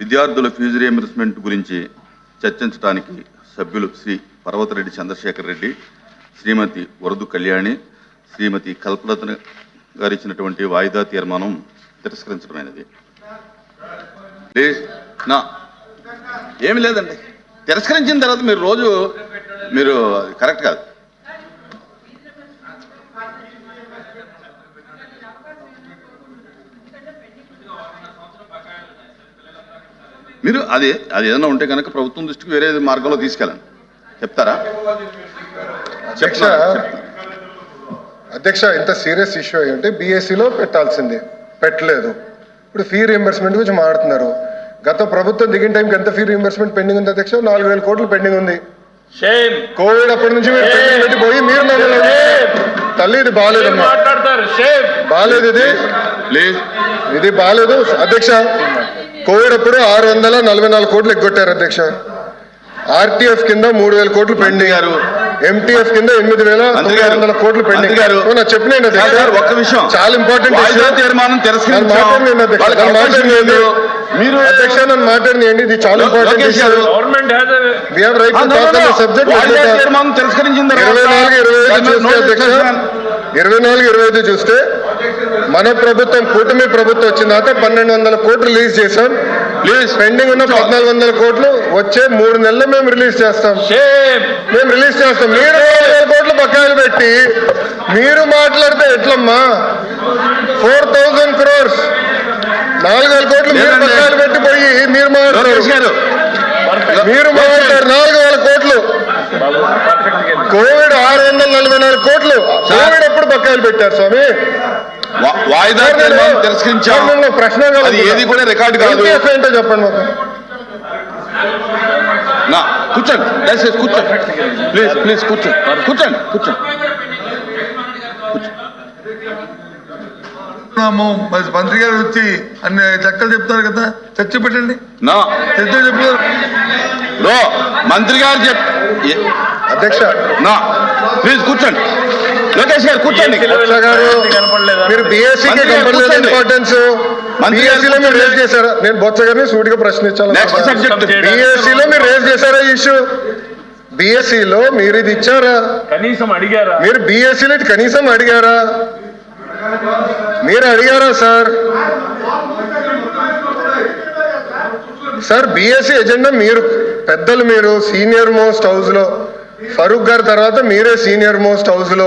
విద్యార్థుల fee reimbursement గురించి చర్చించడానికి సభ్యులు శ్రీ పర్వతరెడ్డి చంద్రశేఖర్ రెడ్డి శ్రీమతి వరదు కళ్యాణి శ్రీమతి కల్పరత్న గారు ఇచ్చినటువంటి వాయిదా తీర్మానం తిరస్కరించడమైనది. నా. ఏమి లేదండి. తిరస్కరించిన తర్వాత మీరు రోజు మీరు అది కరెక్ట్ కాదు. మీరు అది అది ఏదైనా ఉంటే కనుక ప్రభుత్వం దృష్టికి వేరే మార్గంలో తీసుకెళ్ళండి. చెప్తారా? అధ్యక్ష. అధ్యక్ష ఇంత సీరియస్ ఇష్యూ అయి ఉంటే బీఎస్సీలో పెట్టాల్సింది. పెట్టలేదు. ఇప్పుడు ఫీ రియంబర్స్మెంట్ గురించి మాట్లాడుతున్నారు. గత ప్రభుత్వం దిగిన టైంకి ఎంత ఫీ రియంబర్స్మెంట్ పెండింగ్ ఉంది అధ్యక్ష? నాలుగు వేల కోట్లు పెండింగ్ ఉంది. షేమ్ కోవిడ్ అప్పటి నుంచి మీరు పెండింగ్ పెట్టి పోయి మీరు తల్లి ఇది బాగాలేదమ్మా మాట్లాడతారు. షేమ్ బాగాలేదు ఇది. ఇది బాగాలేదు అధ్యక్ష కోవిడ్ అప్పుడు ఆరు వందల నలభై నాలుగు కోట్లు ఎగ్గొట్టారు అధ్యక్ష. ఆర్టీఎఫ్ కింద మూడు వేల కోట్లు పెండింగ్. గారు. ఎంటీఎఫ్ కింద ఎనిమిది వేల. వందల కోట్లు పెండింగ్. గారు. చెప్పిన ఒక్క విషయం చాలా ఇంపార్టెంట్ తీర్మానం. మీరు అధ్యక్ష నన్ను మాట్లాడినండి ఇది చాలా ఇంపార్టెంట్. గవర్నమెంట్ సబ్జెక్ట్ ఇరవై నాలుగు ఇరవై ఐదు చూస్తే అధ్యక్ష. ఇరవై నాలుగు ఇరవై ఐదు చూస్తే మన ప్రభుత్వం కూటమి ప్రభుత్వం వచ్చిన తర్వాత పన్నెండు వందల కోట్లు రిలీజ్ చేశాం. ప్లీజ్ పెండింగ్ ఉన్న పద్నాలుగు వందల కోట్లు వచ్చే మూడు నెలలు మేము రిలీజ్ చేస్తాం. మేము రిలీజ్ చేస్తాం. మీరు కోట్లు బకాయిలు పెట్టి మీరు మాట్లాడితే ఎట్లమ్మా? ఫోర్ థౌజండ్ క్రోర్స్ నాలుగు వేల కోట్లు మీరు. బకాయిలు పెట్టి పోయి మీరు మాట్లాడారు. మీరు మాట్లాడారు నాలుగు వేల కోట్లు. కోవిడ్ ఆరు వందల నలభై నాలుగు కోట్లు. కోవిడ్ ఎప్పుడు బకాయిలు పెట్టారు స్వామి? వాయిదా తీర్మానం తిరస్కరించాం. ప్రశ్న అది. ఏది కూడా రికార్డు కాదు. ఏంటో చెప్పండి మాకు. నా కూర్చోండి. దయచేసి కూర్చోండి. ప్లీజ్ ప్లీజ్ కూర్చోండి. కూర్చోండి కూర్చోండి. మంత్రి గారు వచ్చి అన్ని చక్కలు చెప్తారు కదా చర్చ పెట్టండి. నా. చర్చ చెప్తారు. మంత్రి గారు చెప్ అధ్యక్ష. నా. ప్లీజ్ కూర్చోండి. లోకేష్ గారు కూర్చోండి. కనపడలేదా? మీరు బీఎస్సీకి కూర్చోండి. ఇంపార్టెన్స్ బీఎస్సీలో మీరు రేజ్. చేశారా? నేను బొత్స గారిని సూటిగా సబ్జెక్ట్ బీఎస్సీలో మీరు రేజ్ చేశారా ఇష్యూ బీఎస్సీలో మీరు ఇది ఇచ్చారా? కనీసం అడిగారా? మీరు బీఎస్సీలో ఇది కనీసం అడిగారా? మీరు అడిగారా సార్? సార్ బీఎస్సీ ఎజెండా మీరు పెద్దలు మీరు సీనియర్ మోస్ట్ హౌస్లో. ఫరూక్ గారి తర్వాత మీరే సీనియర్ మోస్ట్ హౌస్లో.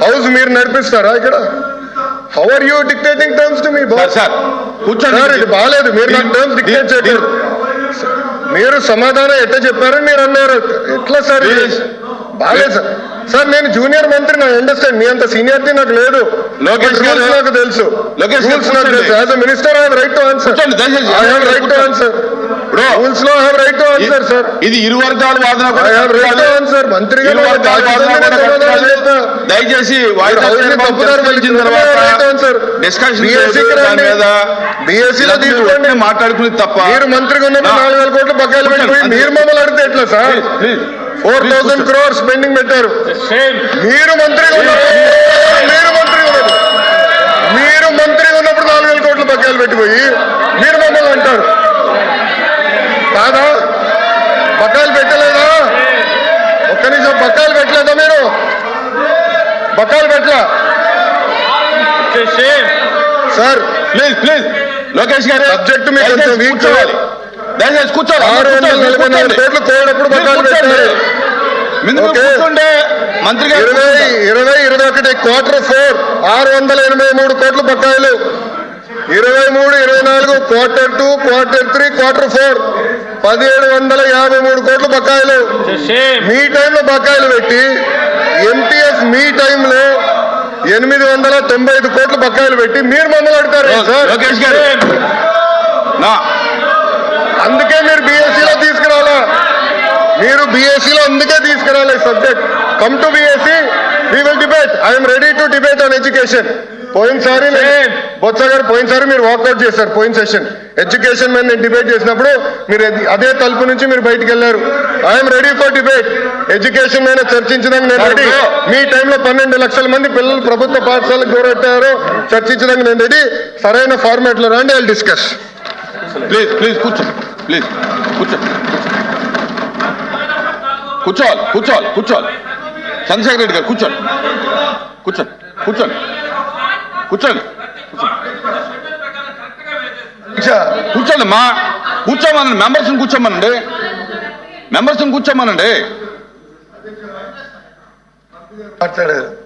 హౌస్ మీరు నడిపిస్తారా ఇక్కడ? How are you dictating terms to me sir sir కూర్చోండి. బాగాలేదు. మీరు నాకు టర్మ్స్ డిక్టేట్ చేయకూడదు మీరు సమాధానం ఎట్లా చెప్పారని మీరు అన్నారు. ఎట్లా సార్. బాగాలేదు సార్ సార్ నేను జూనియర్ మంత్రి నాకు అండర్స్టాండ్ మీ అంత సీనియారిటీ నాకు లేదు. లోకేష్ గారు- నాకు తెలుసు. లోకేష్ నాకు. తెలుసు. As a minister I have right to answer. I have right to answer. రూల్స్లో I have right to answer sir ఇది ఇరు వర్గాల వాదన. దయచేసి డిస్కషన్ మాట్లాడుకునేది తప్ప. మీరు మంత్రిగా ఉన్నప్పుడు నా- నాలుగు వేల కోట్లు బకాయిలు అంతే. మీరు మమ్మల్ని అడిగితే ఎట్లా sir? Four thousand crores pending పెట్టారు. మీరు మంత్రిగా మీరు మంత్రిగా మీరు మంత్రిగా ఉన్నప్పుడు నాలుగు వేల కోట్లు బకాయిలు పెట్టిపోయి మీరు మమ్మల్ని అంటారు కాదా బకాయిలు పెట్టలేదా ఒక్క నిమిషం బకాయిలు పెట్టలేదా మీరు పెట్టలా shame sir please please. Lokesh garu weak కూర్చోవాలి. దయచేసి కూర్చోవాలి. ఆరు వందల నలభై నాలుగు. కోట్లు మంత్రి గారు ఇరవై. ఇరవై ఇరవై ఒకటి క్వార్టర్ ఫోర్ ఆరు వందల ఎనభై మూడు కోట్ల బకాయిలు ఇరవై మూడు ఇరవై నాలుగు quarter two quarter three quarter four పదిహేడు వందల యాభై మూడు కోట్ల బకాయిలు మీ టైంలో బకాయిలు పెట్టి ఎంపీఎస్ మీ టైంలో ఎనిమిది వందల తొంభై ఐదు కోట్ల బకాయిలు పెట్టి మీరు మమ్మల్ని అడతారు అందుకే మీరు బీఎస్సీలో తీసుకురావాలా మీరు బీఎస్సీలో అందుకే తీసుకురాలే subject. Come to BSc we will debate I'm ready to debate on education పోయినసారి బొత్స గారు పోయినసారి మీరు వాకౌట్ చేశారు పోయిన సెషన్ ఎడ్యుకేషన్ మీద నేను డిబేట్ చేసినప్పుడు మీరు అది- తలుపు నుంచి మీరు బయటికి వెళ్ళారు. I'm ready for debate education మీద చర్చించడానికి నేను రెడీ మీ టైంలో పన్నెండు లక్షల మంది పిల్లలు ప్రభుత్వ పాఠశాలకు దూరెట్టారు. చర్చించడానికి నేను రెడీ సరైన ఫార్మాట్లో రండి ఐ డిస్కస్ ప్లీజ్ ప్లీజ్ కూర్చో. ప్లీజ్ కూర్చో. కూర్చోవాలి కూర్చోవాలి కూర్చోవాలి. చంద్రశేఖర్ రెడ్డి గారు కూర్చోండి. కూర్చోండి కూర్చోండి. కూర్చోండి. కూర్చోండి మా. కూర్చోమనండి. మెంబర్స్ని కూర్చోమనండి. మెంబర్స్ని కూర్చోమనండి. మాట్లాడారు.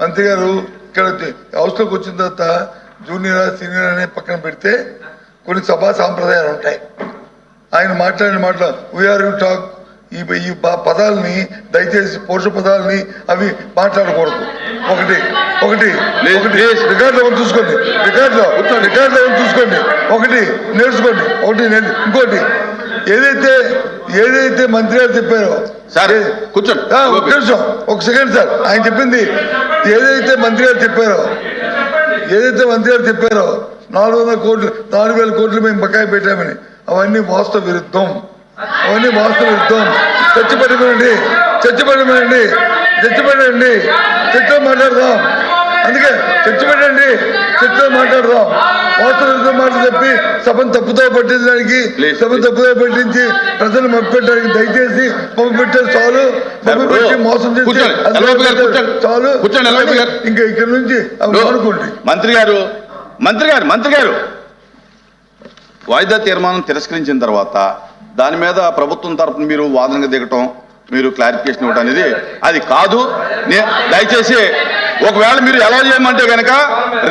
మంత్రి గారు ఇక్కడ హౌస్లోకి వచ్చిన తర్వాత జూనియర్ సీనియర్ అనే పక్కన పెడితే కొన్ని సభా సాంప్రదాయాలు ఉంటాయి. ఆయన మాట్లాడిన మాటలు వీఆర్ యూ టాక్ ఈ ఈ పదాలని దయచేసి పౌరుష పదాలని అవి మాట్లాడకూడదు. ఒకటి ఒకటి. రికార్డులో చూసుకోండి. రికార్డులో రికార్డులో చూసుకోండి. ఒకటి నేర్చుకోండి. ఒకటి ఇంకోటి. ఏదైతే ఏదైతే మంత్రి గారు చెప్పారో సార్ కూర్చోండి. నిమిషం ఒక సెకండ్ సార్. ఆయన చెప్పింది ఏదైతే మంత్రి గారు చెప్పారో ఏదైతే మంత్రి గారు చెప్పారో నాలుగు వందల కోట్లు నాలుగు వేల కోట్లు మేము బకాయి పెట్టామని అవన్నీ వాస్తవ విరుద్ధం. అవన్నీ వాస్తవ విరుద్ధం చర్చ పెట్టమనండి చర్చ పెట్టమనండి చర్చ పెట్టండి చర్చలో మాట్లాడదాం. అందుకే చర్చ పెట్టండి చర్చలో మాట్లాడదాం. వాస్తవ విరుద్ధం మాటలు చెప్పి సభను తప్పుతో పట్టించడానికి సభను. తప్పుదో పట్టించి ప్రజలు మప్పు పెట్టడానికి దయచేసి మప్పు పెట్టారు చాలు. మప్పు ఇప్పుడు పెట్టి మోసం చేసి. చాలు. ఇంకా ఇక్కడ నుంచి అనుకోండి మంత్రి గారు మంత్రి గారు మంత్రి గారు. వాయిదా తీర్మానం తిరస్కరించిన తర్వాత దాని మీద ప్రభుత్వం తరపున మీరు వాదనగా దిగటం మీరు క్లారిఫికేషన్ ఇవ్వటం అనేది అది కాదు. నే దయచేసి ఒకవేళ మీరు ఎలా చేయమంటే కనుక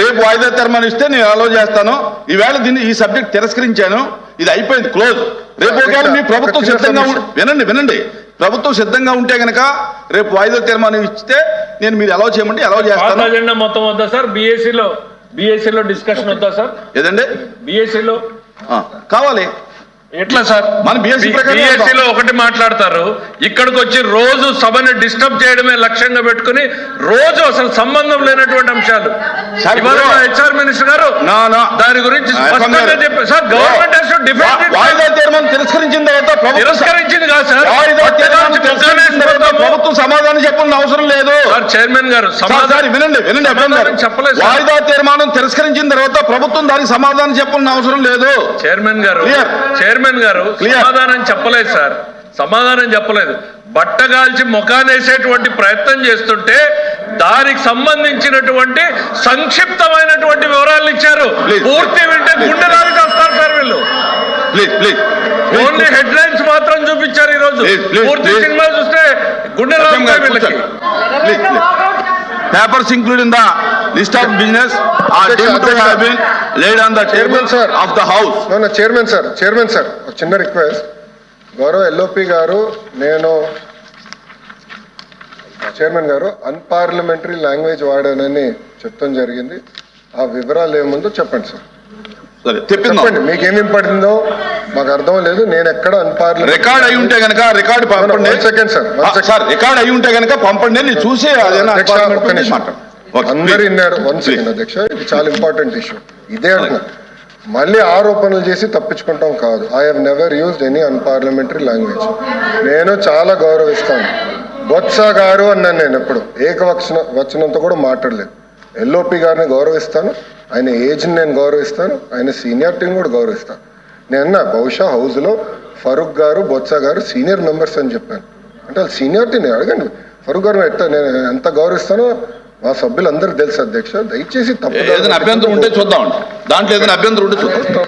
రేపు వాయిదా తీర్మానం ఇస్తే నేను అలౌ చేస్తాను. ఈవేళ దీన్ని ఈ సబ్జెక్ట్ తిరస్కరించాను. ఇది అయిపోయింది క్లోజ్. రేపు ఒకవేళ మీ ప్రభుత్వం సిద్ధంగా. వినండి వినండి. ప్రభుత్వం సిద్ధంగా ఉంటే గనక రేపు వాయిదా తీర్మానం ఇస్తే నేను మీరు ఎలా చేయమంటే ఎలా చేస్తాను. అజెండా మొత్తం వద్దా సార్? బీఎస్సీలో బీఎస్సీలో డిస్కషన్ వద్దా సార్? ఏదండి? బీఎస్సీలో కావాలి. ఎట్లా సార్? మన బీఎస్సీలో ఒకటి మాట్లాడతారు. ఇక్కడికి వచ్చి రోజు సభని డిస్టర్బ్ చేయడమే లక్ష్యంగా పెట్టుకుని రోజు అసలు సంబంధం లేనటువంటి అంశాలు. హెచ్ఆర్ మినిస్టర్ గారు. దాని గురించి సార్ గవర్నమెంట్ తీర్మానం తిరస్కరించింది కాదు సార్. ప్రభుత్వం సమాధానం చెప్పాల్సిన అవసరం లేదు. చైర్మన్ గారు సమాధానం వినండి వినండి చెప్పలేదు. వాయిదా తీర్మానం తిరస్కరించిన తర్వాత ప్రభుత్వం దానికి సమాధానం చెప్పాల్సిన అవసరం లేదు. చైర్మన్ గారు Clear. చైర్మన్ గారు. సమాధానం చెప్పలేదు సార్. సమాధానం చెప్పలేదు. బట్టగాల్చి ముఖానేసేటువంటి ప్రయత్నం చేస్తుంటే దానికి సంబంధించినటువంటి సంక్షిప్తమైనటువంటి వివరాలు ఇచ్చారు. పూర్తి వింటే గుండె రాలి చేస్తారు సార్ వీళ్ళు. ఓన్లీ హెడ్ లైన్స్ మాత్రం చూపించారు ఈ రోజు పూర్తి. సినిమా చూస్తే గుండె రాలి వీళ్ళకి. Please papers include in the list of business laid on the Chairman, sir. Of the house chairman sir chairman sir ఒక చిన్న రిక్వెస్ట్ గౌరవ ఎల్ఓపి గారు నేను చైర్మన్ గారు అన్పార్లమెంటరీ లాంగ్వేజ్ వాడానని చెప్తాం జరిగింది. ఆ వివరాలు ఏముందో చెప్పండి సార్ సరే చెప్పండి మీకు ఏం వినపడిందో మాకు అర్థం లేదు. నేను ఎక్కడ అన్పార్లమెంట్ రికార్డ్ అయి ఉంటే గనక రికార్డ్ పంపండి. second. సార్ రికార్డ్ అయి ఉంటే గనక పంపండి. నేను చూసి అదేనా అందరు. విన్నారు వన్ సెకండ్. అధ్యక్ష. ఇది చాలా ఇంపార్టెంట్ ఇష్యూ ఇదే అంటున్నా. మళ్ళీ ఆరోపణలు చేసి తప్పించుకుంటాం కాదు. I have never used any unparliamentary language నేను చాలా గౌరవిస్తాను. బొత్స గారు అన్నాను నేను ఎప్పుడు. ఏకవచన వచనంతో కూడా మాట్లాడలేదు. ఎల్ఓపి గారిని గౌరవిస్తాను. ఆయన ఏజ్ని నేను గౌరవిస్తాను. ఆయన సీనియారిటీని కూడా గౌరవిస్తాను. నేను అన్నా బహుశా హౌస్లో ఫరూక్ గారు బొత్స గారు సీనియర్ మెంబర్స్ అని చెప్పాను. అంటే వాళ్ళు సీనియారిటీ నేను అడగండి. ఫరూక్ గారు ఎట్ట నేను ఎంత గౌరవిస్తానో మా సభ్యులందరికీ తెలుసు అధ్యక్ష దయచేసి తప్పు ఏదైనా అభ్యంతరం ఉంటే చూద్దామండి దాంట్లో ఏదైనా అభ్యంతరం ఉంటే చూద్దాం.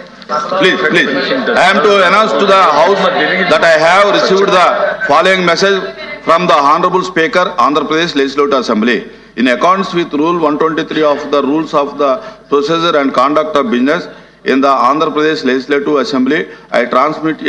Please please I harm to announce to the house that I have received the following message from the honourable speaker Andhra Pradesh legislative assembly in Accords with rule one twenty three of the rules of the procedure and conduct of business the Andhra Pradesh Legislative Assembly, I transmit